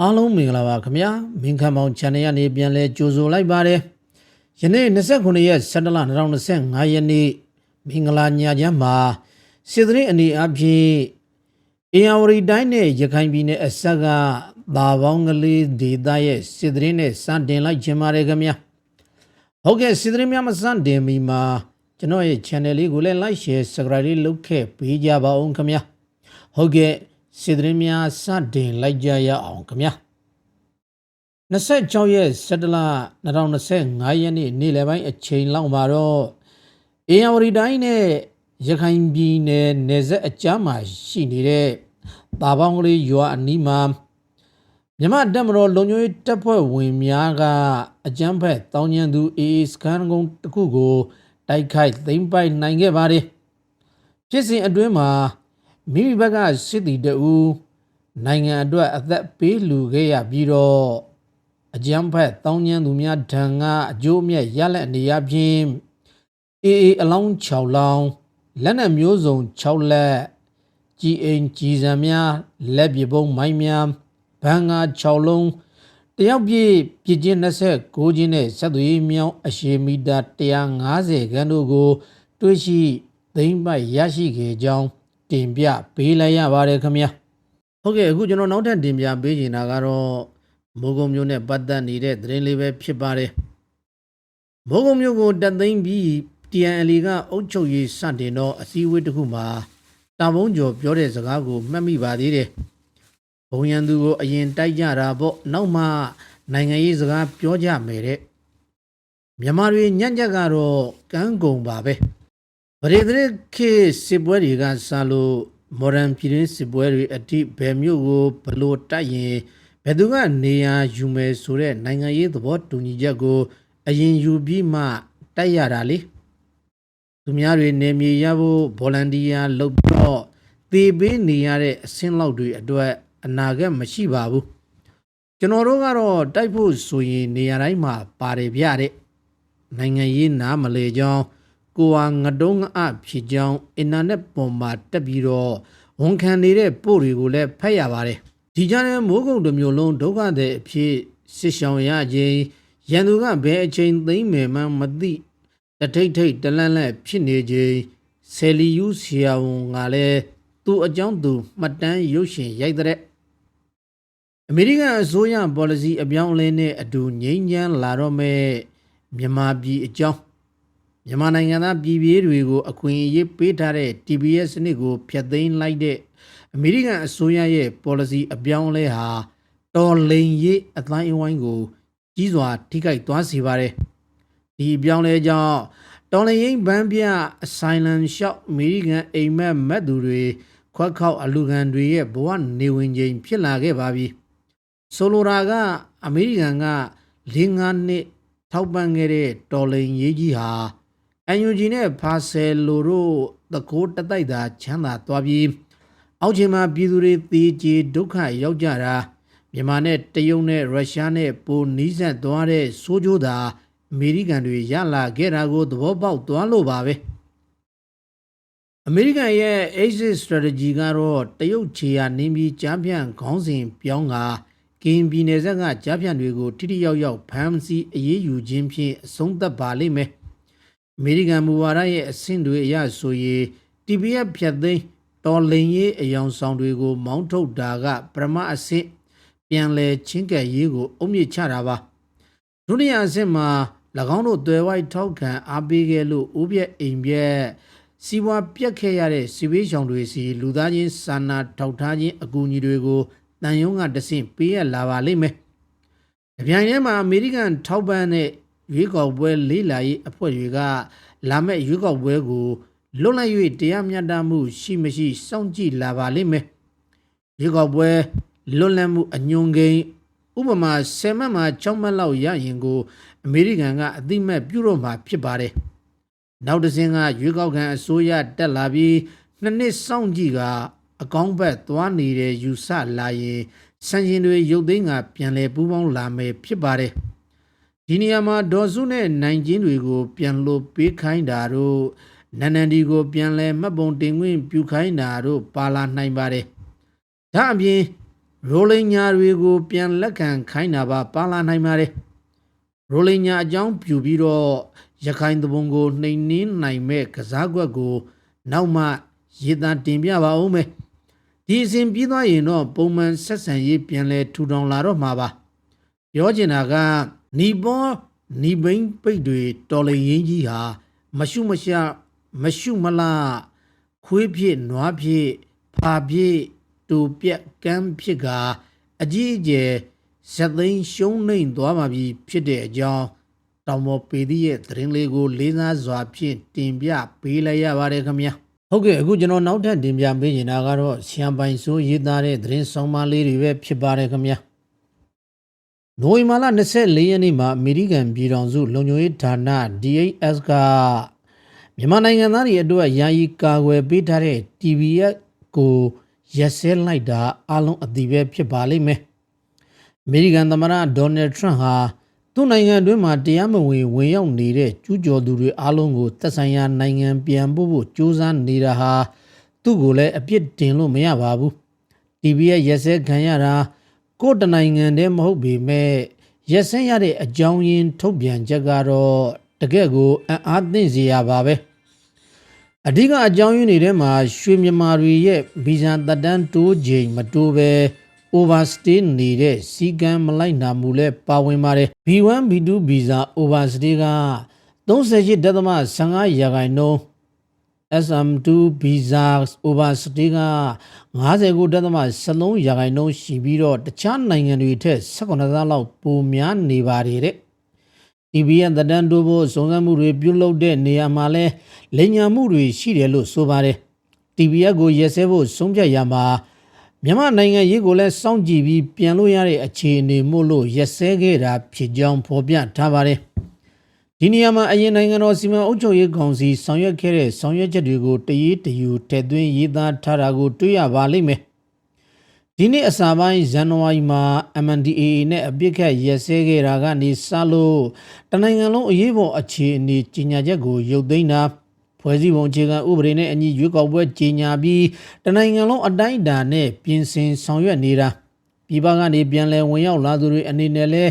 အားလုံးမင်္ဂလာပါခင်ဗျာမင်းခံပေါင်း channel ကနေပြန်လဲကြိုဆိုလိုက်ပါတယ်ယနေ့29ရက်17လ2025ရက်နေ့မင်္ဂလာညချမ်းမှာစစ်သတင်းအနေအဖြင့်အင်အားဝရီတိုင်းနဲ့ရခိုင်ပြည်နယ်အဆက်ကဘာပေါင်းကလေးဒေသရဲ့စစ်သတင်းနဲ့စတင်လိုက်ခြင်းပါတယ်ခင်ဗျာဟုတ်ကဲ့စစ်သတင်းများမစတင်မီမှာကျွန်တော်ရဲ့ channel လေးကိုလည်း like share subscribe လေးလုပ်ခဲ့ပေးကြပါဦးခင်ဗျာဟုတ်ကဲ့ စစ်သတင်းများစတင်လိုက်ကြရအောင်ခင်ဗျာ26ရက်17လ2025ရက်နေ့နေ့လယ်ပိုင်းအချိန်လောက်မှာတော့အေယဝရီတိုင်းနဲ့ရခိုင်ပြည်နယ်နယ်စပ်အကြားမှာရှိနေတဲ့တာပေါင်းကလေးရွာအနီးမှာမြမတက်မတော်လုံခြုံရေးတပ်ဖွဲ့ဝင်များကအကြမ်းဖက်တောင်းကျမ်းသူအေးစကန်ကုန်းတစ်ခုကို တိုက်ခိုက်သိမ်းပိုက်နိုင်ခဲ့ပါတယ်ဖြစ်စဉ်အတွင်းမှာ မိမိဘက်ကစစ်တီတအူနိုင်ငံအတွက်အသက်ပေးလူခဲ့ရပြီးတော့အကြမ်းဖက်တောင်းကျမ်းသူများဒဏ်ကအကျိုးအမြတ်ရလက်အနေအချင်းအေးအေးအလောင်း6လောင်းလက်နက်မျိုးစုံ6လက်ကြီးအိမ်ကြီးစံများလက်ပြပုံးမိုင်းများဘန်ငါ6လုံးတယောက်ပြည့်ပြည့်ချင်း29ချင်းနဲ့ဆက်သွေးမြောင်းအရှည်မီတာ150ခန်းတို့ကို တွေ့ရှိသိမ့်ပိုက်ရရှိခဲ့ကြောင်း တင်ပြပေးလိုက်ရပါတယ်ခင်ဗျာဟုတ်ကဲ့အခုကျွန်တော်နောက်ထပ်တင်ပြပေးချင်တာကတော့မိုးကုံမျိုးနဲ့ပတ်သက်နေတဲ့သတင်းလေးပဲဖြစ်ပါတယ်မိုးကုံမျိုးကိုတက်သိမ်းပြီး TNL ကအုပ်ချုပ်ရေးစတင်တော့အစည်းအဝေးတစ်ခုမှာတာမုံကျော်ပြောတဲ့စကားကိုမှတ်မိပါသေးတယ်ဘုံရန်သူကိုအရင်တိုက်ကြတာပေါ့နောက်မှနိုင်ငံရေးစကားပြောကြမယ်တဲ့မြန်မာတွေညံ့ကြက်ကတော့ကန်းကုံပါပဲ ပရိသေခေတ်စစ်ပွဲတွေကစလို့မော်ဒန်ပြည်တွင်းစစ်ပွဲတွေအထိဘယ်မျိုးကိုဘလို့တိုက်ရင်ဘယ်သူကနေရာယူမယ်ဆိုတဲ့နိုင်ငံရေးသဘောတူညီချက်ကို အရင်ယူပြီးမှတိုက်ရတာလေသူများတွေနေမြေရဖို့ဗော်လန်တီယာလုပ်ပြီးတော့သေပေးနေရတဲ့အဆင့်လောက်တွေအတွက်အနာဂတ်မရှိပါဘူးကျွန်တော်တို့ကတော့တိုက်ဖို့ဆိုရင်နေရာတိုင်းမှာပါတယ်ဗျတဲ့နိုင်ငံရေးနားမလဲကြောင်း ကိုဟာငတုံးငအဖြစ်ကြောင်းအင်တာနက်ပေါ်မှာတက်ပြီးတော့ဝန်ခံနေတဲ့ပို့တွေကိုလည်းဖတ်ရပါတယ်ဒီကြားထဲမိုးကုံတစ်မျိုးလုံးဒုက္ခတဲ့အဖြစ်စစ်ဆောင်ရခြင်းရန်သူကဘယ်အချိန်သိမ့်မယ်မှမသိတထိတ်ထိတ်တလန့်လန့်ဖြစ်နေခြင်းဆယ်လီယူဆီယာဝန်ကလည်းသူ့အကြောင်းသူမှတ်တမ်းရုပ်ရှင်ရိုက်တဲ့အမေရိကန်အစိုးရ policy အပြောင်းအလဲနဲ့အတူငြိမ်းချမ်းလာတော့မဲ့မြန်မာပြည်အကြောင်း မြန်မာနိုင်ငံသားပြည်ပြည်တွေကိုအခွင့်အရေးပေးထားတဲ့ TBS စနစ်ကိုဖျက်သိမ်းလိုက်တဲ့အမေရိကန်အစိုးရရဲ့ policy အပြောင်းအလဲဟာတော်လိန်ရေးအတိုင်းအဝိုင်းကို ကြီးစွာ ထိခိုက်သွားစေပါတယ်။ဒီအပြောင်းလဲကြောင့်တော်လိန်ရေးဗန်းပြအဆိုင်လန်ရှော့အမေရိကန်အိမ်မက်မက်သူတွေခွက်ခေါက်အလူခံတွေရဲ့ဘဝနေဝင်ချိန်ဖြစ်လာခဲ့ပါပြီ။ဆိုလိုတာကအမေရိကန်က၄၅နှစ်ထောက်ပံ့ခဲ့တဲ့တော်လိန်ရေးကြီးဟာ NUG နဲ့ဖာဆယ်လိုတို့တကိုးတတိုက်သာချမ်းသာသွားပြီးအောက်ခြေမှာပြည်သူတွေသေကြေဒုက္ခရောက်ကြတာမြန်မာနဲ့တရုတ်နဲ့ရုရှားနဲ့ပိုနီးစပ်သွားတဲ့ဆိုးကျိုးသာအမေရိကန်တွေရလာခဲ့တာကိုသဘောပေါက်သွားလို့ပါပဲအမေရိကန်ရဲ့ exit strategy ကတော့တရုတ်ခြေရနင်းပြီးကြားဖြန့်ခေါင်းစဉ်ပြောင်းကကင်းပြည်နယ်ဆက်ကကြားဖြန့်တွေကို ထိထိရောက်ရောက်ဖမ်းဆီးအရေးယူခြင်းဖြင့်အဆုံးသတ်ပါလိမ့်မယ် အမေရိကန်မူဝါဒရဲ့အဆင့်တွေအရဆိုရင် TPF ဖြတ်သိမ်းတော်လိန်ရေးအယောင်ဆောင်တွေကို မောင်းထုတ်တာကပရမအဆင့်ပြန်လဲချင်းကပ်ရေးကိုအုံမြင့်ချတာပါဒုတိယအဆင့်မှာ၎င်းတို့သွယ်ဝိုက်ထောက်ခံအားပေးခဲ့လို့ဥပြက်အိမ်ပြက်စီးပွားပြက်ခဲ့ရတဲ့စီဝေးဆောင်တွေစီလူသားချင်းစာနာထောက်ထားခြင်းအကူအညီတွေကိုတန်ယုံကတဆင့်ပေးရလာပါလိမ့်မယ်။ဒီပြိုင်ထဲမှာအမေရိကန်ထောက်ပံ့တဲ့ ရွေးကောက်ပွဲလေးလာရေးအဖွဲ့တွေကလာမဲ့ရွေးကောက်ပွဲကိုလွတ်လပ်၍တရားမျှတမှုရှိမရှိစောင့်ကြည့်လာပါလိမ့်မယ်။ရွေးကောက်ပွဲလွတ်လပ်မှုအညွန်ကိန်းဥပမာ10မှတ်မှာ6မှတ်လောက်ရရင်ကိုအမေရိကန်ကအတိမတ်ပြုတော့မှာဖြစ်ပါတယ်။နောက်တစ်စင်းကရွေးကောက်ခံအစိုးရတက်လာပြီးနှစ်နှစ်စောင့်ကြည့်ကအကောင်းဘက်သွားနေတဲ့ယူဆလာရင်စံရှင်တွေရုပ်သိမ်းကပြန်လဲပူးပေါင်းလာမယ်ဖြစ်ပါတယ်။ ဒီနေရာမှာဒေါ်စုနဲ့နိုင်ချင်းတွေကို ပြန်လို့ပေးခိုင်းတာတို့နန္ဒန်ဒီကို ပြန်လဲမှတ်ပုံတင်ခွင့်ပြုခိုင်းတာတို့ပါလာနိုင်ပါတယ်။ဒါအပြင်ရိုလင်ညာတွေကို ပြန်လက်ခံခိုင်းတာပါပါလာနိုင်ပါတယ်ရိုလင်ညာအကြောင်းပြူပြီးတော့ရခိုင်တဘုံကိုနှိမ်နင်းနိုင်မဲ့ကစားကွက်ကို နောက်မှရည်သားတင်ပြပါဦးမယ်ဒီအစဉ်ပြီးသွားရင်တော့ပုံမှန်ဆက်ဆံရေးပြန်လဲထူထောင်လာတော့မှာပါပြောချင်တာက နီပေါ်နီဘိန်းပိတ်တွေတော်လိန်ရင်ကြီးဟာမရှုမရှမရှုမလားခွေးဖြစ်နွားဖြစ်ဖာဖြစ်တူပြက်ကမ်းဖြစ်ကအကြီးအကျယ်ဇက်သိန်းရှုံးနှိမ်သွားပါပြီဖြစ်တဲ့အကြောင်းတောင်ပေါ်ပေသည့်ရဲ့သတင်းလေးကိုလေးစားစွာဖြင့်တင်ပြပေးလိုက်ရပါတယ်ခင်ဗျာဟုတ်ကဲ့အခုကျွန်တော်နောက်ထပ်တင်ပြပေးနေတာကတော့ဆီယံပိုင်ဆိုးရေးသားတဲ့သတင်းဆောင်မလေးတွေပဲဖြစ်ပါတယ်ခင်ဗျာ နိုဝင်ဘာလ24ရက်နေ့မှာအမေရိကန်ပြည်ထောင်စုလုံခြုံရေးဌာန DHS ကမြန်မာနိုင်ငံသားတွေအတွက်ယာယီကာကွယ်ပေးထားတဲ့ TVS ကိုရက်စဲလိုက်တာအလုံးအတိပဲဖြစ်ပါလိမ့်မယ်။အမေရိကန်သမ္မတဒေါ်နယ်ထရန့်ဟာသူ့နိုင်ငံအတွင်းမှာတရားမဝင်ဝင်ရောက်နေတဲ့ကျူးကျော်သူတွေအလုံးကိုသက်ဆိုင်ရာနိုင်ငံပြန်ပို့ဖို့ကြိုးစားနေတာဟာသူ့ကိုလည်းအပြစ်တင်လို့မရပါဘူး။ TV ရဲ့ရက်စဲခံရတာ ကိုယ်တနိုင်ငံတည်းမဟုတ်ပေမဲ့ရက်စဲရတဲ့အကြောင်းရင်းထုတ်ပြန်ချက်ကတော့တကယ့်ကိုအံ့အားသင့်စရာပါပဲ။အဓိကအကြောင်းရင်းတွေထဲမှာရွှေမြန်မာတွေရဲ့ဗီဇာတက်တန်းတိုးချိန်မတိုးပဲ overstay နေတဲ့စီကံမလိုက်နာမှုလဲပါဝင်ပါတယ် B1 B2 ဗီဇာ overstay က38.15ရာခိုင်နှုန်း SM2 visa overstay က59.13ရာခိုင်နှုန်းရှိပြီးတော့တခြားနိုင်ငံတွေထက်18သန်းလောက်ပိုများနေပါတယ်တဲ့ TBN တဒန်တိုးဖို့စုံစမ်းမှုတွေပြုလုပ်တဲ့နေရာမှာလဲလိညာမှုတွေရှိတယ်လို့ဆိုပါတယ် TBN ကိုရက်စဲဖို့ဆုံးဖြတ်ရမှာမြန်မာနိုင်ငံရေးကိုလည်းစောင့်ကြည့်ပြီးပြန်လို့ရတဲ့အခြေအနေမို့လို့ရက်စဲခဲ့တာဖြစ်ကြောင်းဖော်ပြထားပါတယ် ဒီနေရာမှာအရင်နိုင်ငံတော်စီမံအုပ်ချုပ်ရေးကောင်စီဆောင်ရွက်ခဲ့တဲ့ဆောင်ရွက်ချက်တွေကိုတရေးတယူထည့်သွင်းရေးသားထားတာကိုတွေ့ရပါလိမ့်မယ်ဒီနေ့အစာပိုင်းဇန်နဝါရီမှာ MNDAA နဲ့အပြစ်ခတ်ရက်စဲခဲ့တာကနေစလို့တနိုင်ငံလုံးအရေးပေါ်အခြေအနေကြီးညာချက်ကိုရုပ်သိမ်းတာဖွဲ့စည်းပုံအခြေခံဥပဒေနဲ့အညီရွေးကောက်ပွဲကြီးညာပြီးတနိုင်ငံလုံးအတိုင်းအတာနဲ့ပြင်ဆင်ဆောင်ရွက်နေတာ ပြည်ပကနေပြန်လည်ဝင်ရောက်လာသူတွေအနေနဲ့လဲ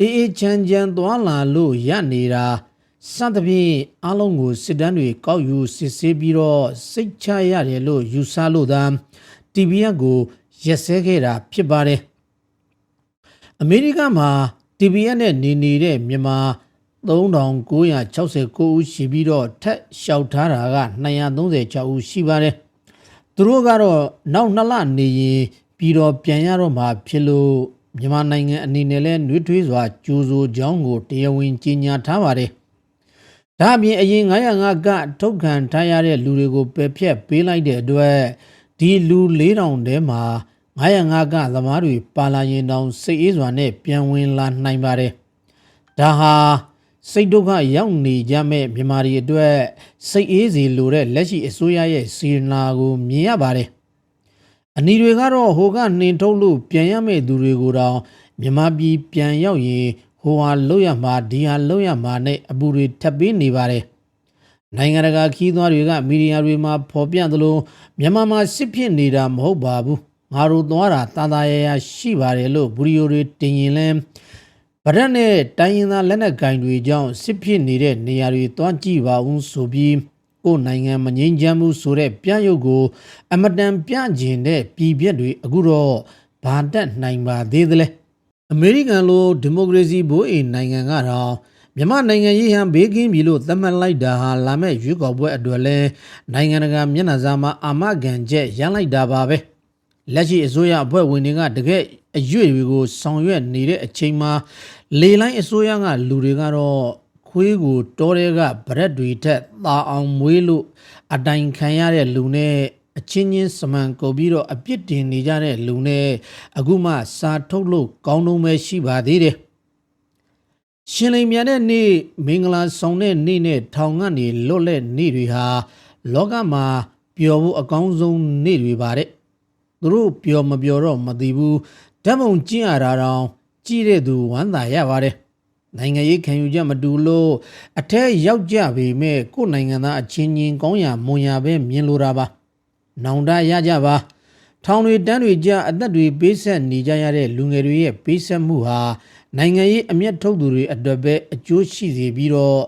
အေးအေးချမ်းချမ်းသွားလာလို့ရနေတာစသဖြင့်အလုံးကိုစစ်တမ်းတွေကောက်ယူစစ်ဆေးပြီးတော့စိတ်ချရတယ်လို့ယူဆလို့သာ TBN ကိုရက်စဲခဲ့တာဖြစ်ပါတယ်အမေရိကမှာ TBN နဲ့နေနေတဲ့မြန်မာ3969ဦးရှိပြီးတော့ထက်လျှောက်ထားတာက236ဦးရှိပါတယ်သူတို့ကတော့နောက်နှစ်လနေရင် ပြီးတော့ပြန်ရတော့မှာဖြစ်လို့မြန်မာနိုင်ငံအနေနဲ့လည်းနှွေးထွေးစွာကြိုးစိုးကြောင်းကိုတရားဝင်ကြေညာထားပါတယ်။ဒါအပြင်အရင်905ကထုတ်ခံထားရတဲ့လူတွေကိုပယ်ဖြတ်ပေးလိုက်တဲ့အတွက်ဒီလူ4000ထဲမှာ905ကသမားတွေပါလာရင်တောင်စိတ်အေးစွာနဲ့ပြန်ဝင်လာနိုင်ပါတယ်။ဒါဟာစိတ်ဒုက္ခရောက်နေကြမဲ့မြန်မာတွေအတွက်စိတ်အေးစီလိုတဲ့လက်ရှိအစိုးရရဲ့စီနာကိုမြင်ရပါတယ်။ အနီတွေကတော့ဟိုကနှင်ထုတ်လို့ပြန်ရမယ့်သူတွေကိုတောင်မြမပြည်ပြန်ရောက်ရင်ဟိုဟာလောက်ရမှာဒီဟာလောက်ရမှာနဲ့အပူတွေထပ်ပေးနေပါတယ်နိုင်ငံတကာခီးသွားတွေကမီဒီယာတွေမှာဖော်ပြသလိုမြန်မာမှာစစ်ဖြစ်နေတာမဟုတ်ပါဘူးငါတို့သွားတာတာတာရရရှိပါတယ်လို့ဘူရီယိုတွေတင်ရင်လဲဗရက်နဲ့တိုင်းရင်းသားလက်နက်ကင်တွေကြောင့်စစ်ဖြစ်နေတဲ့နေရာတွေတွားကြည့်ပါဦးဆိုပြီး ကိုယ်နိုင်ငံမငြိမ်းချမ်းမှုဆိုတဲ့ပြရုပ်ကို အမတန်ပြကျင်တဲ့ပြည်ပြက်တွေအခုတော့ဘာတက်နိုင်ပါသေးသလဲအမေရိကန်လိုဒီမိုကရေစီဘိုးအိမ်နိုင်ငံကတော့မြန်မာနိုင်ငံရေးဟန်ဘေးကင်းပြီလို့သတ်မှတ်လိုက်တာဟာလာမဲ့ရွေးကောက်ပွဲအတွက်လဲနိုင်ငံတကာမျက်နှာစာမှာအာမခံချက်ရန်လိုက်တာပါပဲလက်ရှိအစိုးရအဖွဲ့ဝင်တွေကတကယ်အရွေတွေကိုဆောင်ရွက်နေတဲ့အချိန်မှာလေလိုင်းအစိုးရကလူတွေကတော့ ခွေးကိုတောထဲကဗရက်တွေထက်သာအောင်မွေးလို့အတိုင်ခံရတဲ့လူနဲ့အချင်းချင်းစမန်ကုန်ပြီးတော့အပြစ်တင်နေကြတဲ့လူနဲ့အခုမှစာထုတ်လို့ကောင်းတော့ပဲရှိပါသေးတယ်ရှင်လိမ်မြန်တဲ့နေ့မင်္ဂလာဆောင်တဲ့နေ့နဲ့ထောင်ကနေလွတ်လက်နေ့တွေဟာလောကမှာပျော်ဖို့အကောင်းဆုံးနေ့တွေပါတဲ့သူတို့ပျော်မပျော်တော့မသိဘူးဓာတ်ပုံကျင့်ရတာတောင်ကြည့်တဲ့သူဝမ်းသာရပါတယ် နိုင်ငံရေးခံယူချက်မတူလို့အထက်ရောက်ကြပေမဲ့ကိုယ်နိုင်ငံသားအချင်းချင်းကောင်းရာမွန်ရာပဲမြင်လိုတာပါ။နောင်တရကြပါထောင်တွေတန်းတွေကြားအသက်တွေပေးဆက်နေကြရတဲ့လူငယ်တွေရဲ့ပေးဆက်မှုဟာနိုင်ငံရေးအမျက်ထုတ်သူတွေအတွက်ပဲအကျိုးရှိစေပြီးတော့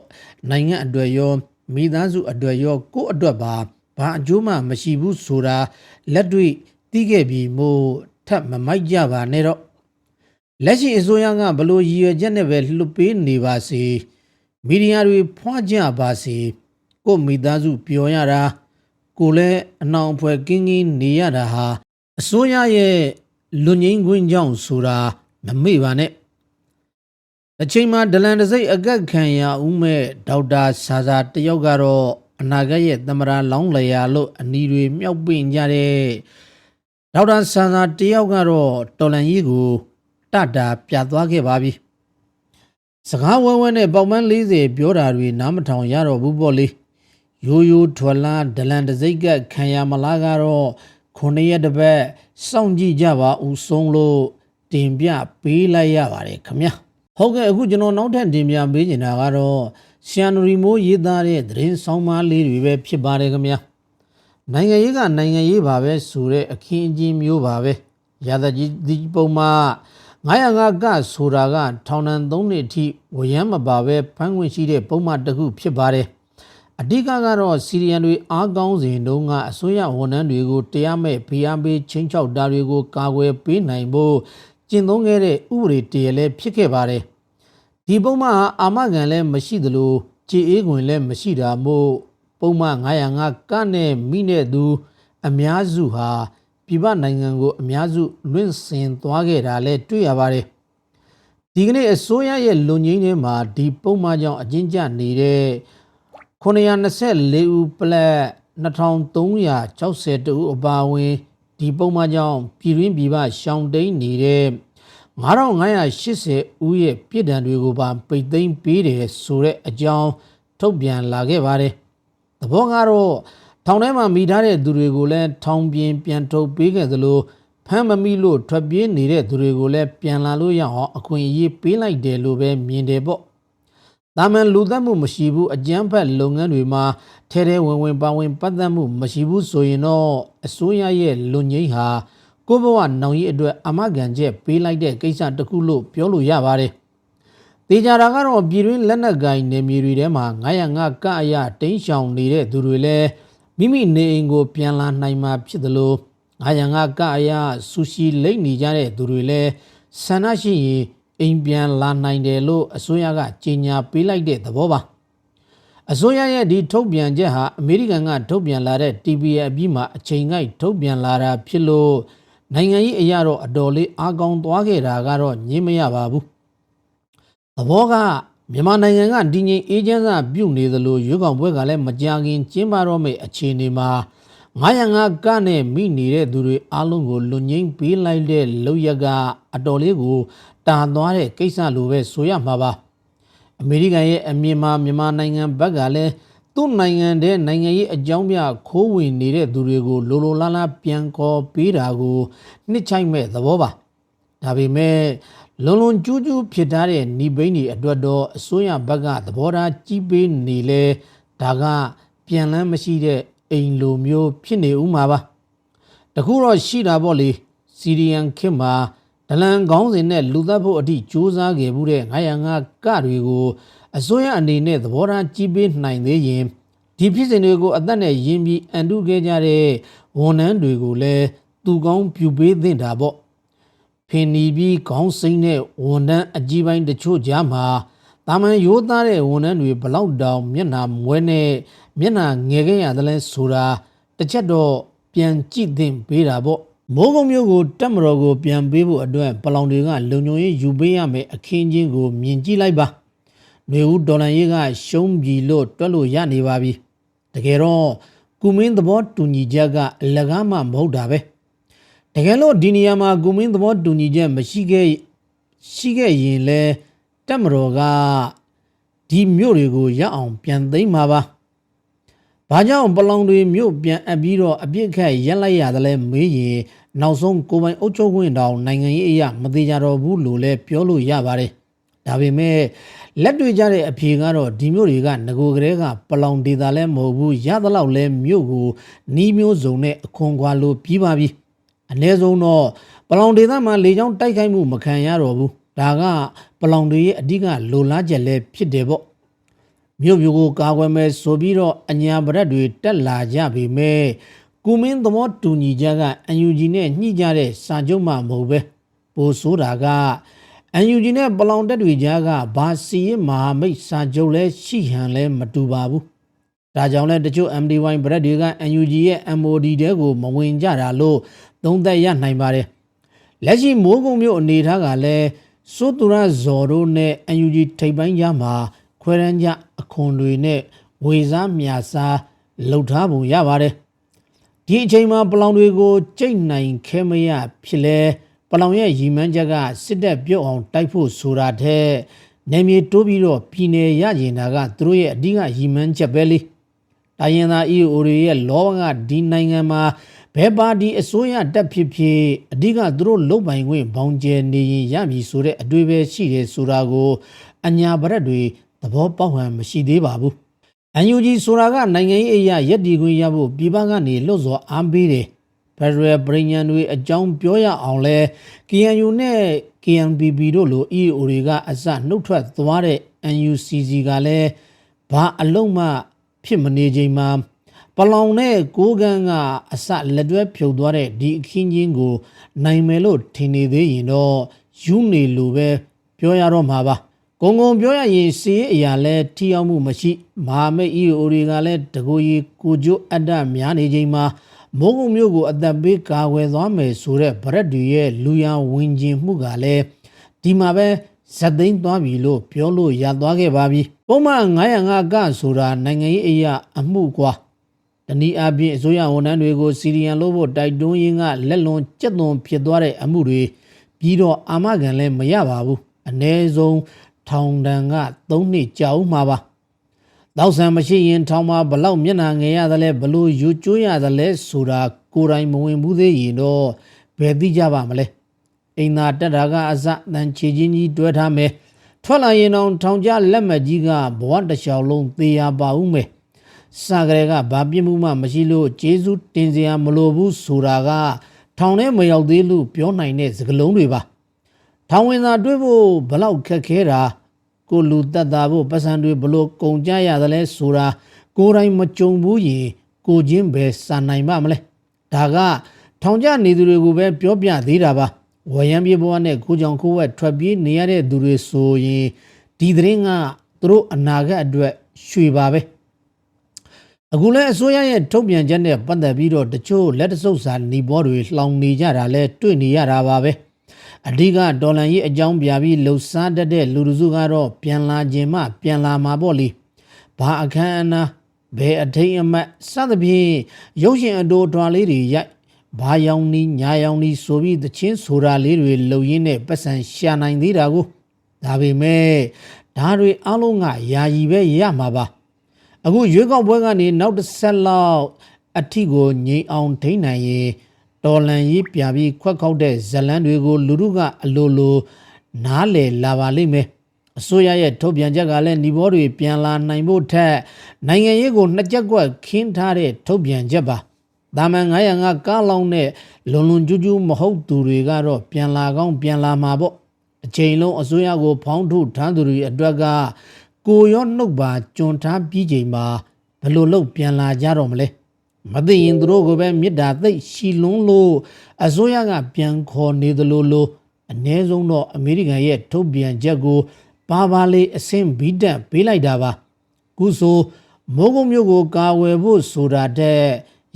နိုင်ငံအတွက်ရောမိသားစုအတွက်ရောကိုယ့်အတွက်ပါဘာအကျိုးမှမရှိဘူးဆိုတာလက်တွေ့သိခဲ့ပြီးမို့ထပ်မမိုက်ကြပါနဲ့တော့ လက်ရှိအစိုးရကဘလို့ရည်ရွယ်ချက်နဲ့ပဲလှုပ်ပေးနေပါစေမီဒီယာတွေဖွားကြပါစေကိုယ့်မိသားစုပျော်ရတာကိုယ်လည်းအနှောင်အဖွဲကင်းကင်းနေရတာဟာအစိုးရရဲ့လွန်ငင်းခွင့်ကြောင့်ဆိုတာမမေ့ပါနဲ့အချိန်မှာဒလန်တစိတ်အကက်ခံရဦးမဲ့ဒေါက်တာဆာဆာတယောက်ကတော့အနာဂတ်ရဲ့သမရာလောင်းလျာလို့အနီတွေမြောက်ပင့်ကြတဲ့ဒေါက်တာဆာဆာတယောက်ကတော့တော်လန်ကြီးကို တတာပြသွားခဲ့ပါပြီစကားဝဲဝဲနဲ့ပေါင်ပန်း40ပြောတာတွေနားမထောင်ရတော့ဘူးပေါ့လေရိုးရိုးထွယ်လာဒလန်တစိတ်ကခံရမလားကတော့ခုနှစ်ရက်တစ်ပတ်စောင့်ကြည့်ကြပါဦးဆုံးလို့တင်ပြပေးလိုက်ရပါတယ်ခမညာဟုတ်ကဲ့အခုကျွန်တော်နောက်ထပ်တင်ပြပေးနေတာကတော့ရှန်ရီမိုးရေးသားတဲ့သတင်းဆောင်မလေးတွေပဲဖြစ်ပါတယ်ခမညာနိုင်ငံရေးကနိုင်ငံရေးပါပဲဆိုတဲ့အခင်းအကျင်းမျိုးပါပဲရာဇကြီးဒီပုံမှာ 905ကဆိုတာကထောင်ဒဏ်3နှစ်အထိဝရမ်းမပါပဲဖမ်းခွင့်ရှိတဲ့ပုံမှန်တစ်ခုဖြစ်ပါတယ်အဓိကကတော့စီရီယန်တွေအားကောင်းစဉ်တုန်းကအစိုးရဝန်ထမ်းတွေကိုတရားမဲ့ဖိအားပေးချင်းချောက်တာတွေကိုကာကွယ်ပေးနိုင်ဖို့ကျင့်သုံးခဲ့တဲ့ဥပဒေတရလည်းဖြစ်ခဲ့ပါတယ်။ဒီပုံမှန်အာမခံလည်းမရှိသလိုကြေအေးခွင်လည်းမရှိတာမို့ပုံမှန်905ကနဲ့မိတဲ့သူ အများစုဟာ ပြည်ပနိုင်ငံကိုအများစုလွင့်စင်သွားခဲ့တာလည်းတွေ့ရပါတယ်။ဒီကနေ့အစိုးရရဲ့လွန်ငင်းထဲမှာဒီပုံမှန်ကြောင့်အကျဉ်းကျနေတဲ့924ဦးပလက်2362ဦးအပါအဝင်ဒီပုံမှန်ကြောင့်ပြည်တွင်းပြည်ပရှောင်တိန်နေတဲ့9580ဦးရဲ့ပြည်ဒဏ်တွေကိုပါပိတ်သိမ်းပေးတယ်ဆိုတဲ့အကြောင်းထုတ်ပြန်လာခဲ့ပါတယ်။သဘောကတော့ ထောင်ထဲမှာမိထားတဲ့သူတွေကိုလည်းထောင်ပြင်ပြန်ထုတ်ပေးခဲ့သလိုဖမ်းမမိလို့ထွက်ပြေးနေတဲ့သူတွေကိုလည်းပြန်လာလို့ရအောင်အခွင့်အရေးပေးလိုက်တယ်လို့ပဲမြင်တယ်ပေါ့။ဒါမှန်လူသက်မှုမရှိဘူးအကြမ်းဖက်လုပ်ငန်းတွေမှာထဲထဲဝင်ဝင်ပါဝင်ပတ်သက်မှုမရှိဘူးဆိုရင်တော့အစိုးရရဲ့လွန်ငင်းဟာကိုဘဝနောင်ရီအတွက်အမကန်ချက်ပေးလိုက်တဲ့ကိစ္စတစ်ခုလို့ပြောလို့ရပါတယ်။တေချာတာကတော့ပြည်တွင်းလက်နက်ကိုင်နေမြေတွေထဲမှာ905ကအရတင်းရှောင်နေတဲ့သူတွေလည်း မိမိနေအိမ်ကို ပြန်လာနိုင်မှာဖြစ်သလို905ကအရဆူရှီလိမ့်နေကြတဲ့သူတွေလည်းဆန္ဒရှိရင်အိမ်ပြန်လာနိုင်တယ်လို့အစိုးရကကြေညာပေးလိုက်တဲ့သဘောပါအစိုးရရဲ့ဒီထုတ်ပြန်ချက်ဟာအမေရိကန်ကထုတ်ပြန်လာတဲ့ TPA အပြီးမှာအချိန်ငိုက်ထုတ်ပြန်လာတာဖြစ်လို့နိုင်ငံရေးအရာတော့အတော်လေးအားကောင်းသွားခဲ့တာကတော့ညင်းမရပါဘူးသဘောက မြန်မာနိုင်ငံကတည်ငြိမ်အေးချမ်းစွာပြုနေသလိုရွေးကောက်ပွဲကလည်းမကြာခင်ကျင်းပတော့မယ့်အခြေအနေမှာ905ကနဲ့မိနေတဲ့သူတွေအားလုံးကိုလွန်ငင်းပေးလိုက်တဲ့လောက်ရကအတော်လေးကိုတာသွားတဲ့ကိစ္စလိုပဲဆိုရမှာပါအမေရိကန်ရဲ့အမြင်မှာမြန်မာနိုင်ငံဘက်ကလည်းသူ့နိုင်ငံတဲ့နိုင်ငံရေးအကြောင်းပြခိုးဝင်နေတဲ့သူတွေကိုလိုလိုလားလားပြန်ခေါ်ပေးတာကိုနှစ်ချိုက်မဲ့သဘောပါဒါပေမဲ့ လုံလုံကျူးကျူးဖြစ်ထားတဲ့ညီဘိန်းတွေအတွက်တော့အစိုးရဘက်ကသဘောထားကြီးပေးနေလဲဒါကပြန်လန်းမရှိတဲ့အိမ်လိုမျိုးဖြစ်နေဦးမှာပါတခုတော့ရှိတာပေါ့လေစီရီယန်ခေတ်မှာဒလန်ကောင်းစဉ်နဲ့လူသက်ဖို့အထိစူးစမ်းခဲ့မှုတဲ့905ကတွေကိုအစိုးရအနေနဲ့သဘောထားကြီးပေးနိုင်သေးရင်ဒီဖြစ်စဉ်တွေကိုအသက်နဲ့ယဉ်ပြီးအန်တုခဲ့ကြတဲ့ဝန်ထမ်းတွေကိုလည်းသူကောင်းပြုပေးသင့်တာပေါ့ ဖင်နီပြီးခေါင်းစိမ့်တဲ့ဝန်ထမ်းအကြီးပိုင်းတချို့ကြားမှာတာမန်ရိုးသားတဲ့ဝန်ထမ်းတွေဘလောက်တောင် မျက်နှာမွဲနဲ့မျက်နှာငယ်ခဲ့ရတယ်လဲဆိုတာတစ်ချက်တော့ပြန်ကြည့်သင့်ပေးတာပေါ့မိုးကုံမျိုးကိုတက်မတော်ကိုပြန်ပေးဖို့အတွက်ပလောင်တွေကလုံခြုံရေးယူပေးရမယ်အခင်းချင်းကိုမြင်ကြည့်လိုက်ပါနေဦးဒေါ်လာရေးကရှုံးပြီလို့တွက်လို့ရနေပါပြီတကယ်တော့ကုမင်းသဘောတူညီချက်ကအလကားမှမဟုတ်တာပဲ တကယ်လို့ဒီနေရာမှာကုမင်းသဘောတူညီချက်မရှိခဲ့ရှိခဲ့ရင်လဲတက်မတော်ကဒီမြို့တွေကိုရအောင်ပြန်သိမ်းမှာပါ။ဘာကြောင့်ပလောင်တွေမြို့ပြန်အပ်ပြီးတော့အပြစ်ခတ်ရက်လိုက်ရတယ်လဲမေးရင်နောက်ဆုံးကိုပိုင်အုပ်ချုပ်ခွင့်တောင်နိုင်ငံရေးအရာမသေးကြတော့ဘူးလို့လည်းပြောလို့ရပါတယ်။ဒါပေမဲ့လက်တွေ့ကြတဲ့အဖြေကတော့ဒီမျိုးတွေကငကိုကလေးကပလောင်ဒေတာလဲမဟုတ်ဘူးရသလောက်လဲမြို့ကိုနီးမျိုးစုံနဲ့အခွန်ခွာလို့ပြီးပါပြီ အ ਨੇ ဆုံးတော့ပလောင်ဒေသမှာလေကြောင်းတိုက်ခိုက်မှုမခံရတော့ဘူးဒါကပလောင်တွေရဲ့အဓိကလိုလားချက်လည်းဖြစ်တယ်ပေါ့မြို့မျိုးကိုကာကွယ်မယ်ဆိုပြီးတော့အညာပရက်တွေတက်လာကြပြီမဲ့ကုမင်းသဘောတူညီချက်က UNG နဲ့ညှိကြတဲ့စာချုပ်မှမဟုတ်ပဲပိုဆိုးတာက UNG နဲ့ပလောင်တက်တွေကြားကဘာစီရင်မဟာမိတ်စာချုပ်လဲရှိဟန်လဲမတူပါဘူးဒါကြောင့်လဲတချို့ MDY ဘရက်တွေက UNG ရဲ့ MOD တဲကိုမဝင်ကြတာလို့ သုံးသပ်ရနိုင်ပါတယ်လက်ရှိမိုးကုံမျိုးအနေထားကလည်းစိုးသူရဇော်တို့နဲ့ UNG ထိပ်ပိုင်းကြားမှာခွဲရန်ကြအခွန်တွေနဲ့ဝေစားမြာစားလှုပ်ထားပုံရပါတယ်ဒီအချိန်မှာပလောင်တွေကိုကြိတ်နိုင်ခဲမရဖြစ်လဲပလောင်ရဲ့ရီမန်းချက်ကစစ်တပ်ပြုတ်အောင်တိုက်ဖို့ဆိုတာတဲ့နေမြေတိုးပြီးတော့ပြည်နယ်ရကျင်တာကသူတို့ရဲ့အဓိကရီမန်းချက်ပဲလေတိုင်းရင်းသား EO တွေရဲ့လောဘကဒီနိုင်ငံမှာ ဘယ်ပါတီအစိုးရတက်ဖြစ်ဖြစ်အဓိကသူတို့လုတ်ပိုင်ခွင့်ဘောင်ကျဲနေရင်ရမည်ဆိုတဲ့အတွေ့ပဲရှိတယ်ဆိုတာကိုအညာဗရက်တွေသဘောပေါက်ဟန်မရှိသေးပါဘူး။ UNG ဆိုတာကနိုင်ငံရေးအရာရက်တီခွင့်ရဖို့ပြည်ပကနေလွတ်စော်အားပေးတယ်။ Federal ပြည်ညံတွေအကြောင်းပြောရအောင်လဲ KNU နဲ့ KNPP တို့လို EAO တွေကအစနှုတ်ထွက်သွားတဲ့ NUCC ကလည်းဘာအလုံးမှဖြစ်မနေချိန်မှာ ပလောင်နဲ့ကိုးကန်းကအစလက်တွဲဖြုတ်သွားတဲ့ဒီအခင်းချင်းကို နိုင်မယ်လို့ထင်နေသေးရင်တော့ယူနေလိုပဲပြောရတော့မှာပါဂုံဂုံပြောရရင်စီးအရာလဲထိရောက်မှုမရှိမဟာမိတ် EO တွေကလည်းတကူကြီးကိုကျိုးအတ္တများနေချိန်မှာမိုးကုံမျိုးကိုအသက်ပေးကာဝယ်သွားမယ်ဆိုတဲ့ဗရက်တွေရဲ့လူရန်ဝင်ကျင်မှုကလည်းဒီမှာပဲဇက်သိမ်းသွားပြီလို့ပြောလို့ရသွားခဲ့ပါပြီပုံမှန်905ကဆိုတာနိုင်ငံရေးအရာအမှုကွာ တနည်းအားဖြင့်အစိုးရဝန်ထမ်းတွေကိုစီရီယံလို့ဖို့တိုက်တွန်းရင်းကလက်လွန်ကျက်သွန်ဖြစ်သွားတဲ့အမှုတွေပြီးတော့အာမခံလည်းမရပါဘူးအ ਨੇ ဆုံးထောင်ဒဏ်က3နှစ်ကြာဦးမှာပါတောက်ဆံမရှိရင်ထောင်မှာဘလောက်မျက်နှာငယ်ရတယ်လဲဘလို့ယူကျွေးရတယ်လဲဆိုတာကိုယ်တိုင်မဝင်ဘူးသေးရင်တော့ဘယ်သိကြပါမလဲအိမ်သာတက်တာကအစတန်ချီချင်းကြီးတွဲထားမယ်ထွက်လာရင်တော့ထောင်ကြလက်မကြီးကဘဝတစ်လျှောက်လုံးသေရပါဦးမယ် စကရေကဘာပြစ်မှုမှမရှိလို့ဂျေဇုတင်စရာမလိုဘူးဆိုတာကထောင်ထဲမရောက်သေးလို့ပြောနိုင်တဲ့စကားလုံးတွေပါထောင်ဝင်သာတွေးဖို့ဘလောက်ခက်ခဲတာကိုလူတက်တာဖို့ပတ်စံတွေဘလို့ကုန်ကြရသလဲဆိုတာကိုယ်တိုင်မကြုံဘူးရင်ကိုချင်းပဲစာနိုင်ပါမလဲဒါကထောင်ကျနေသူတွေကိုပဲပြောပြသေးတာပါဝရံပြေဘဝနဲ့ကိုကြောင်ခိုးဝက်ထွက်ပြေးနေရတဲ့သူတွေဆိုရင်ဒီသတင်းကသူတို့အနာဂတ်အတွက်ရွှေပါပဲ အခုလဲအစိုးရရဲ့ထုတ်ပြန်ချက်နဲ့ပတ်သက်ပြီးတော့တချို့လက်တဆုပ်စာหนีဘောတွေလှောင်နေကြတာလဲတွေ့နေရတာပါပဲအဓိကဒေါ်လာရေးအကြောင်းပြပြီးလှုပ်ရှားတတ်တဲ့လူလူစုကတော့ပြန်လာခြင်းမှ ပြန်လာမှာပေါ့လေဘာအခမ်းအနားဘယ်အထိန်အမတ်စသဖြင့်ရုပ်ရှင်အတိုးထွာလေးတွေရိုက်ဘာယောင်နီညာယောင်နီဆိုပြီးသချင်းဆိုတာလေးတွေလုံရင်းနဲ့ပတ်စံရှာနိုင်သေးတာကိုဒါပေမဲ့ဒါတွေအလုံးကယာယီပဲရမှာပါ အခုရွေးကောက်ပွဲကနေနောက်တစ်ဆက်လောက်အထီကိုငြိမ်အောင်ထိန်းနိုင်ရင်တော်လန်ရေးပြပြီးခွက်ခောက်တဲ့ဇလန်းတွေကို လူတို့ကအလိုလိုနားလည်လာပါလိမ့်မယ်အစိုးရရဲ့ထုတ်ပြန်ချက်ကလည်းညီဘောတွေပြန်လာနိုင်ဖို့ထက်နိုင်ငံရေးကိုနှစ်ချက်ကွက်ခင်းထားတဲ့ထုတ်ပြန်ချက်ပါဒါမှ905ကားလောင်းနဲ့လွန်လွန်ကျူးကျူးမဟုတ်သူတွေကတော့ပြန်လာကောင်းပြန်လာမှာပေါ့အချိန်လုံးအစိုးရကို ဖောင်းထုတ်ထားသူတွေအတွက်က ကိုရောနှုတ်ပါကြွန်ထားပြီးချိန်မှာဘယ်လိုလုပ်ပြန်လာကြတော့မလဲမသိရင်သူတို့ကပဲမေတ္တာသိရှိလွန်းလို့အစိုးရကပြန်ခေါ်နေသလိုလိုအ ਨੇ ဆုံးတော့အမေရိကန်ရဲ့ထုတ်ပြန်ချက်ကိုပါပါလေးအဆင့်ဘီတက်ပေးလိုက်တာပါခုဆိုမိုးကုံမျိုးကိုကာဝယ်ဖို့ဆိုတာတဲ့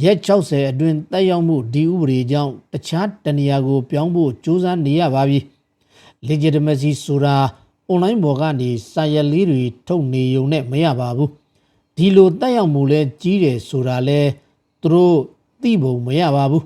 ရက်60အတွင်းတက်ရောက်မှုဒီဥပဒေကြောင့်တခြားတနေရာကို ပြောင်းဖို့စ조사နေရပါပြီ legitimacy ဆိုတာ online ပေါ်ကနေစာရက်လေးတွေထုတ်နေုံနဲ့မရပါဘူးဒီလိုတက်ရောက်မှုလဲကြီးတယ်ဆိုတာလဲသူတို့သိပုံမရပါဘူး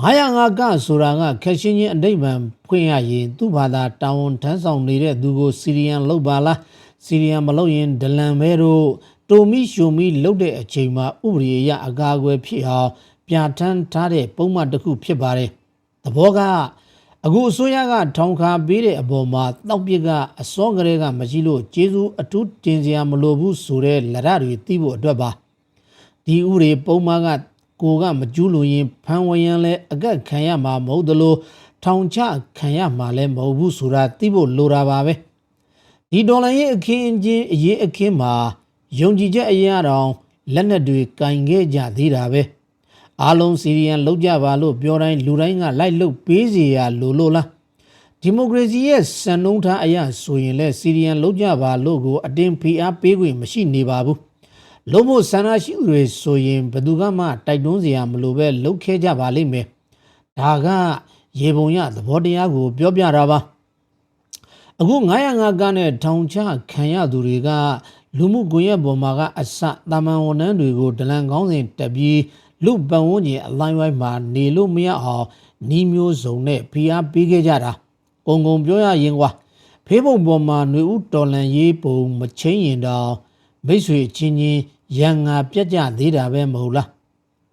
905ကဆိုတာကခက်ရှင်းချင်းအတိတ်မှန်ဖွင့်ရရင် သူ့ဘာသာတာဝန်ထမ်းဆောင်နေတဲ့သူကိုစီရီယန်လုပ်ပါလားစီရီယန်မလုပ်ရင်ဒလန်မဲတို့တိုမီရှုံမီလုပ်တဲ့အချိန်မှာဥပဒေအရအကာအကွယ်ဖြစ်အောင်ပြဋ္ဌာန်းထားတဲ့ပုံမှန်တစ်ခုဖြစ်ပါတယ်သဘောက အခုအစိုးရကထောင်ခါပေးတဲ့အပေါ်မှာတောက်ပြစ်ကအစောကလေးကမရှိလို့ကျေးဇူးအထူးတင်စရာမလိုဘူးဆိုတဲ့လက်ရတွေသိဖို့အတွက်ပါဒီဥတွေပုံမှန်ကကိုကမကျူးလွန်ရင်ဖမ်းဝရမ်းလဲအကက်ခံရမှာမဟုတ်သလိုထောင်ချခံရမှာလဲမဟုတ်ဘူးဆိုတာသိဖို့လိုတာပါပဲဒီဒေါ်လာရဲ့အခင်းအကျင်းအရေးအခင်းမှာယုံကြည်ချက်အရာတောင်လက်နက်တွေကင်ခဲ့ကြသေးတာပဲ အားလုံးစီရီယန်လောက်ကြပါလို့ပြောတိုင်းလူတိုင်းကလိုက်လုတ်ပေးစီရလိုလို့လားဒီမိုကရေစီရဲ့စံနှုန်းထားအရဆိုရင်လဲစီရီယန်လုံးကြပါလို့ကို အတင်းဖိအားပေးခွင့်မရှိနေပါဘူးလုံးဖို့ဆန္ဒရှိသူတွေဆိုရင်ဘယ်သူကမှတိုက်တွန်းစရာမလိုပဲလှုပ်ခဲကြပါလိမ့်မယ်ဒါကရေပုံရသဘောတရားကို ပြောပြတာပါအခု905ကနဲ့ထောင်ချခံရသူတွေကလူမှုကွန်ရက်ပေါ်မှာကအစတာမန်ဝန်ထမ်းတွေကိုဒလန်ကောင်းစဉ်တက်ပြီး လူပတ်ဝန်းကျင်အလိုက်ဝိုင်းမှာနေလို့မရအောင်နှီးမျိုးစုံနဲ့ဖိအားပေးခဲ့ကြတာကုံကုံပြောရရင်ကွာဖေးပုံပေါ်မှာຫນွေဥတော်လန်ရေးပုံမချင်းရင်တော့မိတ်ဆွေချင်းချင်းရန်ငါပြက်ကြသေးတာပဲမဟုတ်လား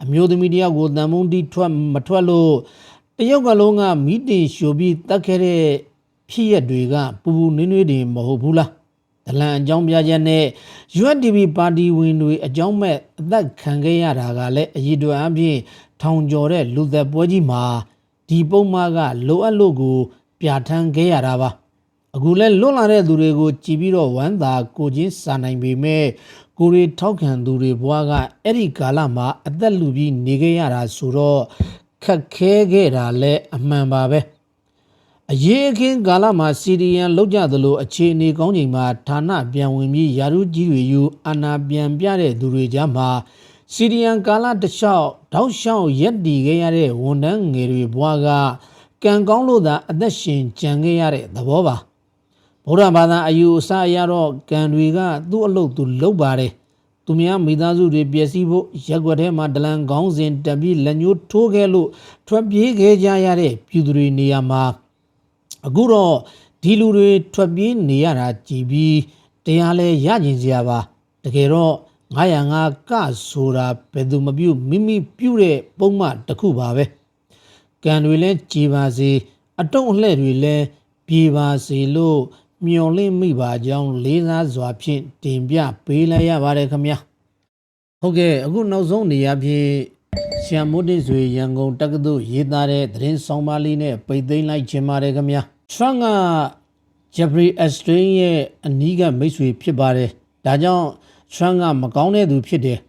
အမျိုးသမီးတယောက်ကိုတန်မုံတီထွက်မထွက်လို့တယောက်ကလုံးကမီးတင်ရှို့ပြီးတတ်ခဲ့တဲ့ဖြစ်ရက်တွေကပူပူနွေးနွေးတွေမဟုတ်ဘူးလား ဒလန်အကြောင်းပြချက်နဲ့ UNDP ပါတီဝင်တွေအကြောင်းမဲ့အသက်ခံခဲ့ရတာကလည်းအည်တွယ်အပြင်ထောင်ကျော်တဲ့လူသက်ပွဲကြီးမှာဒီပုံမှားကလိုအပ်လို့ကို ပြဋ္ဌာန်းခဲ့ရတာပါအခုလဲလွတ်လာတဲ့သူတွေကိုကြည်ပြီးတော့ဝမ်းသာကိုချင်းစာနိုင်ပေမဲ့ကိုရီထောက်ခံသူတွေဘွားကအဲ့ဒီကာလမှာအသက်လူပြီးနေခဲ့ရတာဆိုတော့ခက်ခဲခဲ့တာလဲအမှန်ပါပဲ အရေးအခင်းကာလမှာစီရီယန်လောက်ကြသလိုအခြေအနေကောင်းချိန်မှာဌာနပြန်ဝင်ပြီးယာရုကြီးတွေယူအာနာပြန်ပြတဲ့သူတွေကြားမှာစီရီယန်ကာလတစ်လျှောက်တောက်လျှောက်ရက်တည်ခဲ့ရတဲ့ဝန်ထမ်းငယ်တွေဘွားကကံကောင်းလို့သာအသက်ရှင်ကြံခဲ့ရတဲ့သဘောပါဗုဒ္ဓဘာသာအယူအဆအရတော့ကံတွေကသူ့အလုပ်သူလုပ်ပါတယ်သူများမိသားစုတွေပျက်စီးဖို့ရက်ွက်ထဲမှာဒလန်ကောင်းစဉ်တက်ပြီးလက်ညှိုးထိုးခဲ့လို့ထွက်ပြေးခဲ့ကြရတဲ့ပြည်သူတွေနေရာမှာ အခုတော့ဒီလူတွေထွက်ပြေးနေရတာကြည်ပြီးတရားလဲရကျင်စရာပါတကယ်တော့905ကဆိုတာဘယ်သူမပြုတ်မိမိပြုတ်တဲ့ပုံမှန်တစ်ခုပါပဲကံတွေလည်းကြည်ပါစေအတုံးအလှဲ့တွေလည်းပြေပါစေလို့မျှော်လင့်မိပါကြောင်းလေးစားစွာဖြင့်တင်ပြပေးလိုက်ရပါတယ်ခင်ဗျာဟုတ်ကဲ့အခုနောက်ဆုံးနေရာဖြင့်ရှမ်မိုးတင်ဆွေရန်ကုန်တက္ကသိုလ်ရေးသားတဲ့သတင်းဆောင်ပါလေးနဲ့ပိတ်သိမ်းလိုက်ခြင်းပါတယ်ခင်ဗျာ ထရန့်ကဂျက်ဖရီအက်စထရင်းရဲ့အနီးကမိတ်ဆွေဖြစ်ပါတယ်ဒါကြောင့်ထရန့်ကမကောင်းတဲ့သူဖြစ်တယ်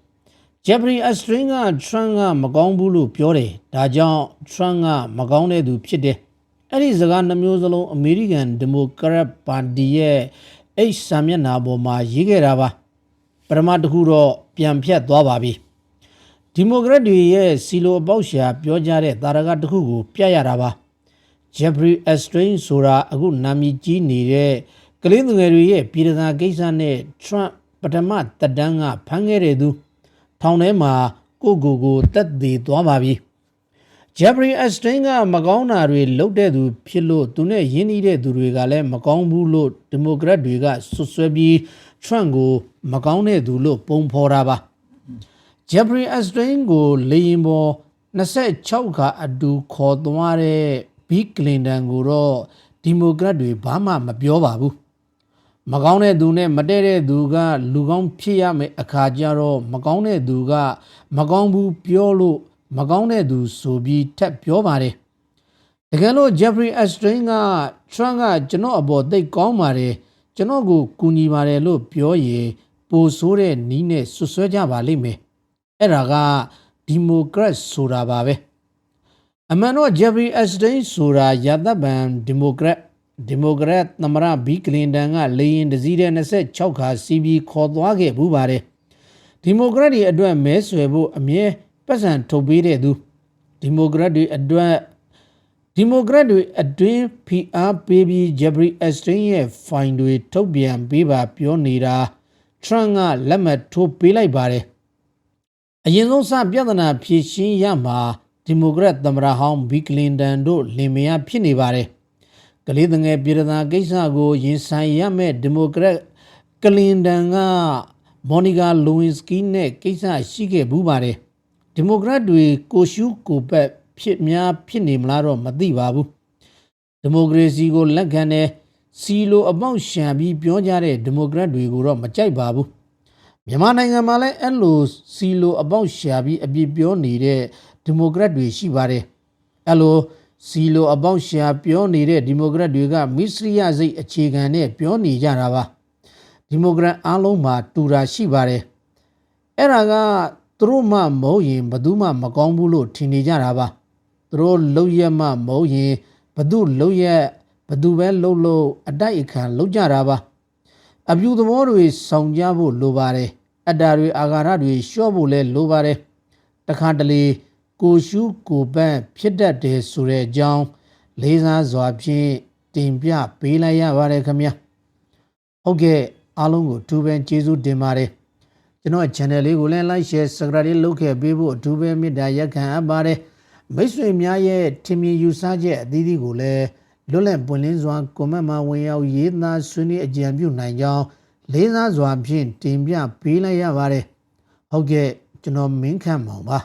ဂျက်ဖရီအစထရင်ကထရန့်ကမကောင်းဘူးလို့ပြောတယ်။ဒါကြောင့်ထရန့်ကမကောင်းတဲ့သူဖြစ်တယ်။အဲ့ဒီစကားနှမျိုးစလုံးအမေရိကန်ဒီမိုကရက်ပါတီရဲ့အိတ်စာမျက်နှာပေါ်မှာရေးခဲ့တာပါ။ပထမတစ်ခုတော့ပြန်ဖြတ်သွားပါပြီ။ဒီမိုကရက်တွေရဲ့စီလိုအပေါက်ရှာပြောကြတဲ့တာရကတစ်ခုကိုပြရတာပါ။ Jeffrey Epstein ဆိုတာအခုနာမည်ကြီးနေတဲ့ကလေးငယ်တွေရဲ့ပြည်ထန်ကိစ္စနဲ့ Trump ပထမတက်တန်းကဖမ်းခဲ့တဲ့သူထောင်ထဲမှာကိုကိုကိုတက်သေးသွားပါပြီဂျက်ဖရီအက်စတင်းကမကောင်းတာတွေလုပ်တဲ့သူဖြစ်လို့သူနဲ့ရင်းနှီးတဲ့သူတွေကလည်းမကောင်းဘူးလို့ဒီမိုကရက်တွေကဆွဆွဲပြီးထရန့်ကိုမကောင်းတဲ့သူလို့ပုံဖော်တာပါဂျက်ဖရီအက်စတင်းကိုလေရင်ပေါ်26ခါအတူခေါ်သွားတဲ့ ဘီကလင်တန်ကိုတော့ဒီမိုကရက်တွေဘာမှမပြောပါဘူးမကောင်းတဲ့သူနဲ့မတည့်တဲ့သူကလူကောင်းဖြစ်ရမယ်အခါကျတော့မကောင်းတဲ့သူက မကောင်းဘူးပြောလို့မကောင်းတဲ့သူဆိုပြီးထပ်ပြောပါတယ်တကယ်လို့ Jeffrey Epstein က Trump ကကျွန်တော်အပေါ်သိတ်ကောင်းပါတယ်ကျွန်တော်ကိုကူညီပါတယ်လို့ပြောရင်ပိုဆိုးတဲ့နီးနဲ့ဆွဆွဲကြပါလိမ့်မယ်အဲ့ဒါကဒီမိုကရက်ဆိုတာပါပဲ အမှန်တော့ Jeffrey Epstein ဆိုတာယာသဗန်ဒီမိုကရက်ဒီမိုကရက်သမ္မတဘီကလင်တန်ကလေရင်တစည်းတဲ့26ခါစီးပြီးခေါ်သွားခဲ့ဘူးပါတယ်ဒီမိုကရက်တွေအတွက်မဲဆွယ်ဖို့အမြဲပတ်စံထုတ်ပေးတဲ့သူဒီမိုကရက်တွေအတွက်ဒီမိုကရက်တွေအတွင်း PR ပေးပြီး Jeffrey Epstein ရဲ့ fine တွေထုတ်ပြန်ပေးပါပြောနေတာ Trump ကလက်မှတ်ထိုးပေးလိုက်ပါတယ်အရင်ဆုံးစပြဿနာဖြေရှင်းရမှာ ဒီမိုကရက်သမ္မတဟောင်းဘီကလင်တန်တို့လင်မယားဖြစ်နေပါတယ်ကလေးငယ်ပြည်ထန်ကိစ္စကိုရင်ဆိုင်ရမဲ့ဒီမိုကရက်ကလင်တန်ကမော်နီကာလူဝင်စကီနဲ့ကိစ္စရှိခဲ့ဘူးပါတယ်ဒီမိုကရက်တွေကိုရှုကိုပက်ဖြစ်များဖြစ်နေမလားတော့မသိပါဘူးဒီမိုကရေစီကိုလက်ခံတဲ့စီလိုအပေါက်ရှံပြီးပြောကြတဲ့ဒီမိုကရက်တွေကိုတော့မကြိုက်ပါဘူးမြန်မာနိုင်ငံမှာလည်းအဲ့လိုစီလိုအပေါက်ရှာပြီးအပြစ်ပြောနေတဲ့ ဒီမိုကရက်တွေရှိပါတယ်အဲ့လိုစီလိုအပေါက်ရှာပြောနေတဲ့ဒီမိုကရက်တွေကမစ္စရိယစိတ်အခြေခံနဲ့ပြောနေကြတာပါဒီမိုကရက်အားလုံးမှာတူတာရှိပါတယ်အဲ့ဒါကသူတို့မှမဟုတ်ရင်ဘယ်သူမှမကောင်းဘူးလို့ထင်နေကြတာပါသူတို့လုံရက်မှမဟုတ်ရင်ဘသူလုံရက်ဘသူပဲလုံလို့အတိုက်အခံလုံကြတာပါအပြူသဘောတွေဆောင်ကြဖို့လိုပါတယ်အတ္တတွေအာဃာတတွေလျှော့ဖို့လဲလိုပါတယ်တခါတလေ ကိုရှုကိုပန့်ဖြစ်တတ်တယ်ဆိုတဲ့အကြောင်းလေးစားစွာဖြင့်တင်ပြပေးလိုက်ရပါတယ်ခင်ဗျာဟုတ်ကဲ့အားလုံးကိုအထူးပဲကျေးဇူးတင်ပါတယ်ကျွန်တော် channel လေးကိုလည်း like share subscribe လေးလုပ်ခဲ့ပေးဖို့အထူးပဲမေတ္တာရက်ခံအပ်ပါတယ်မိတ်ဆွေများရဲ့ထင်မြင်ယူဆချက်အသီးသီးကိုလည်းလွတ်လပ်ပွင့်လင်းစွာကွန်မန့်မှာဝင်ရောက်ရေးသားဆွေးနွေးအကြံပြုနိုင်ကြောင်းလေးစားစွာဖြင့်တင်ပြပေးလိုက်ရပါတယ်ဟုတ်ကဲ့ကျွန်တော်မင်းခန့်မောင်ပါ